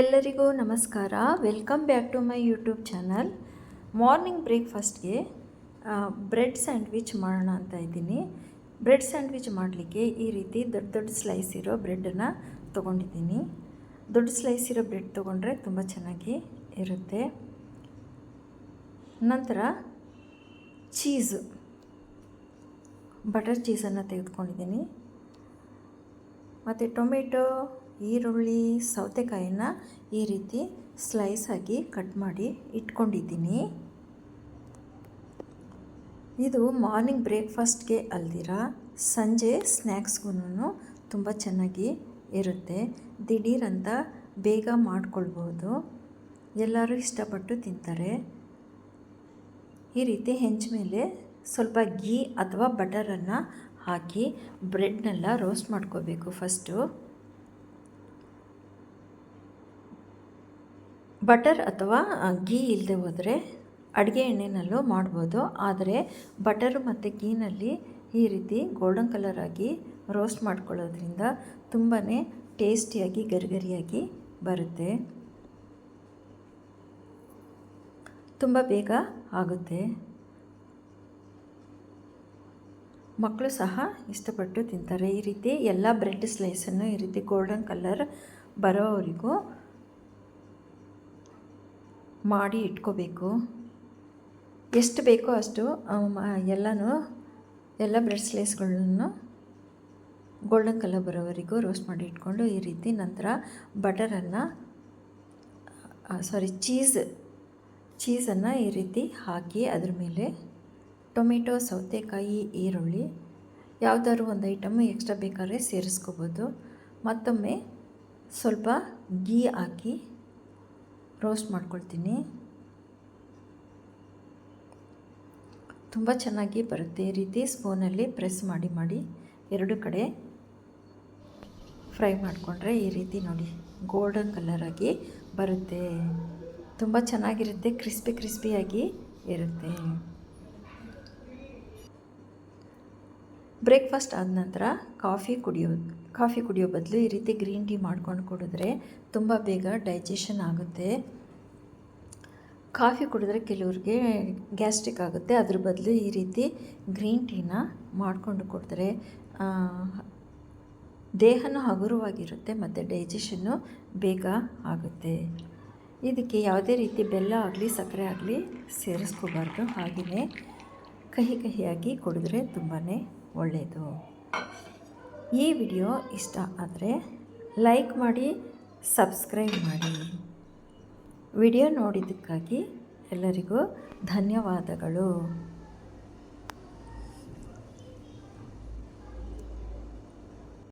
ಎಲ್ಲರಿಗೂ ನಮಸ್ಕಾರ. Welcome back to my YouTube channel morning ಬ್ರೇಕ್ಫಾಸ್ಟ್ಗೆ bread sandwich ಮಾಡೋಣ ಅಂತ ಇದ್ದೀನಿ. ಬ್ರೆಡ್ ಸ್ಯಾಂಡ್ವಿಚ್ ಮಾಡಲಿಕ್ಕೆ ಈ ರೀತಿ ದೊಡ್ಡ ದೊಡ್ಡ ಸ್ಲೈಸ್ ಇರೋ ಬ್ರೆಡ್ಡನ್ನು ತೊಗೊಂಡಿದ್ದೀನಿ. ದೊಡ್ಡ ಸ್ಲೈಸ್ ಇರೋ ಬ್ರೆಡ್ ತೊಗೊಂಡ್ರೆ ತುಂಬ ಚೆನ್ನಾಗಿ ಇರುತ್ತೆ. ನಂತರ ಚೀಸ್ ಬಟರ್ ಚೀಸನ್ನು ತೆಗೆದುಕೊಂಡಿದ್ದೀನಿ. ಮತ್ತು ಟೊಮೆಟೊ ಈರುಳ್ಳಿ, ಸೌತೆಕಾಯಿನ ಈ ರೀತಿ ಸ್ಲೈಸ್ ಆಗಿ ಕಟ್ ಮಾಡಿ ಇಟ್ಕೊಂಡಿದ್ದೀನಿ. ಇದು ಮಾರ್ನಿಂಗ್ ಬ್ರೇಕ್ಫಾಸ್ಟ್ಗೆ ಅಲ್ದಿರ, ಸಂಜೆ ಸ್ನ್ಯಾಕ್ಸ್ಗೂ ತುಂಬ ಚೆನ್ನಾಗಿ ಇರುತ್ತೆ. ದಿಢೀರಂತ ಬೇಗ ಮಾಡ್ಕೊಳ್ಬೋದು. ಎಲ್ಲರೂ ಇಷ್ಟಪಟ್ಟು ತಿಂತಾರೆ. ಈ ರೀತಿ ಹೆಂಚ ಮೇಲೆ ಸ್ವಲ್ಪ ಗೀ ಅಥವಾ ಬಟರನ್ನು ಹಾಕಿ ಬ್ರೆಡ್ನೆಲ್ಲ ರೋಸ್ಟ್ ಮಾಡ್ಕೋಬೇಕು ಫಸ್ಟು ಬಟರ್ ಅಥವಾ ಗೀ ಇಲ್ಲದೆ ಹೋದರೆ ಅಡುಗೆ ಎಣ್ಣೆನಲ್ಲೂ ಮಾಡ್ಬೋದು. ಆದರೆ ಬಟರು ಮತ್ತು ಗೀನಲ್ಲಿ ಈ ರೀತಿ ಗೋಲ್ಡನ್ ಕಲರ್ ಆಗಿ ರೋಸ್ಟ್ ಮಾಡ್ಕೊಳ್ಳೋದ್ರಿಂದ ತುಂಬಾ ಟೇಸ್ಟಿಯಾಗಿ, ಗರಿಗರಿಯಾಗಿ ಬರುತ್ತೆ. ತುಂಬ ಬೇಗ ಆಗುತ್ತೆ. ಮಕ್ಕಳು ಸಹ ಇಷ್ಟಪಟ್ಟು ತಿಂತಾರೆ. ಈ ರೀತಿ ಎಲ್ಲ ಬ್ರೆಡ್ ಸ್ಲೈಸನ್ನು ಈ ರೀತಿ ಗೋಲ್ಡನ್ ಕಲರ್ ಬರೋವರೆಗೂ ಮಾಡಿ ಇಟ್ಕೋಬೇಕು. ಎಷ್ಟು ಬೇಕೋ ಅಷ್ಟು ಎಲ್ಲನೂ, ಎಲ್ಲ ಬ್ರೆಡ್ ಸ್ಲೈಸ್ಗಳನ್ನು ಗೋಲ್ಡನ್ ಕಲರ್ ಬರೋವರೆಗೂ ರೋಸ್ಟ್ ಮಾಡಿ ಇಟ್ಕೊಂಡು ಈ ರೀತಿ ನಂತರ ಬಟರನ್ನು ಸಾರಿ ಚೀಸ್ ಚೀಸನ್ನು ಈ ರೀತಿ ಹಾಕಿ ಅದ್ರ ಮೇಲೆ ಟೊಮೆಟೊ, ಸೌತೆಕಾಯಿ, ಈರುಳ್ಳಿ ಯಾವುದಾದ್ರು ಒಂದು ಐಟಮ್ ಎಕ್ಸ್ಟ್ರಾ ಬೇಕಾದ್ರೆ ಸೇರಿಸ್ಕೋಬೋದು. ಮತ್ತೊಮ್ಮೆ ಸ್ವಲ್ಪ ಗೀ ಹಾಕಿ ರೋಸ್ಟ್ ಮಾಡ್ಕೊಳ್ತೀನಿ. ತುಂಬ ಚೆನ್ನಾಗಿ ಬರುತ್ತೆ ಈ ರೀತಿ ಸ್ಪೂನಲ್ಲಿ ಪ್ರೆಸ್ ಮಾಡಿ ಮಾಡಿ ಎರಡು ಕಡೆ ಫ್ರೈ ಮಾಡಿಕೊಂಡ್ರೆ ಈ ರೀತಿ ನೋಡಿ ಗೋಲ್ಡನ್ ಕಲರಾಗಿ ಬರುತ್ತೆ. ತುಂಬ ಚೆನ್ನಾಗಿರುತ್ತೆ, ಕ್ರಿಸ್ಪಿ ಕ್ರಿಸ್ಪಿಯಾಗಿ ಇರುತ್ತೆ. ಬ್ರೇಕ್ಫಾಸ್ಟ್ ಆದ ನಂತರ ಕಾಫಿ ಕುಡಿಯೋದು ಕಾಫಿ ಕುಡಿಯೋ ಬದಲು ಈ ರೀತಿ ಗ್ರೀನ್ ಟೀ ಮಾಡ್ಕೊಂಡು ಕುಡಿದ್ರೆ ತುಂಬ ಬೇಗ ಡೈಜೆಷನ್ ಆಗುತ್ತೆ. ಕಾಫಿ ಕುಡಿದ್ರೆ ಕೆಲವ್ರಿಗೆ ಗ್ಯಾಸ್ಟ್ರಿಕ್ ಆಗುತ್ತೆ. ಅದ್ರ ಬದಲು ಈ ರೀತಿ ಗ್ರೀನ್ ಟೀನ ಮಾಡಿಕೊಂಡು ಕುಡಿದ್ರೆ ದೇಹನೂ ಹಗುರವಾಗಿರುತ್ತೆ ಮತ್ತು ಡೈಜೆಷನ್ನು ಬೇಗ ಆಗುತ್ತೆ. ಇದಕ್ಕೆ ಯಾವುದೇ ರೀತಿ ಬೆಲ್ಲ ಆಗಲಿ, ಸಕ್ಕರೆ ಆಗಲಿ ಸೇರಿಸ್ಕೋಬಾರ್ದು. ಹಾಗೆಯೇ ಕಹಿ ಕಹಿಯಾಗಿ ಕುಡಿದ್ರೆ ತುಂಬಾ ಒಳ್ಳೆಯದು ಈ ವಿಡಿಯೋ ಇಷ್ಟ ಆದರೆ ಲೈಕ್ ಮಾಡಿ ಸಬ್ಸ್ಕ್ರೈಬ್ ಮಾಡಿ. ವಿಡಿಯೋ ನೋಡಿದ್ದಕ್ಕಾಗಿ ಎಲ್ಲರಿಗೂ ಧನ್ಯವಾದಗಳು.